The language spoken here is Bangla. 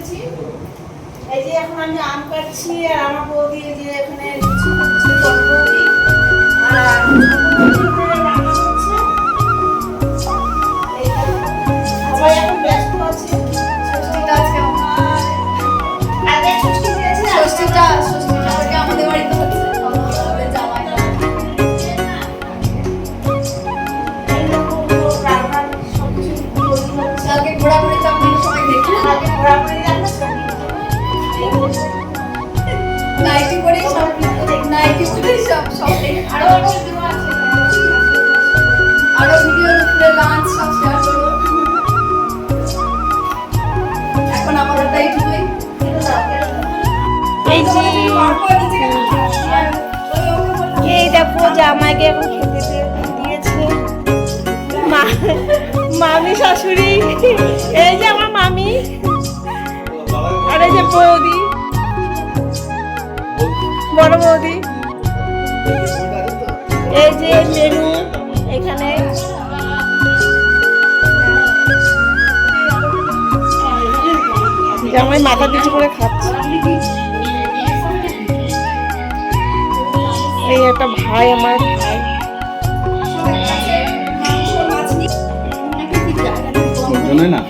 এসেছি এই যে এখন আমি আম কাটছি আর আমার বৌদি যে এখানে এই দেখো জামাইকে এখন খেতে দিয়ে- দিয়েছে মা মামি শাশুড়ি এই যে আমার মামি আর এই যে বৌদি বড় বৌদি জামাই মাথা পিছু করে খাচ্ছে। এই একটা ভাই আমার ভাই না?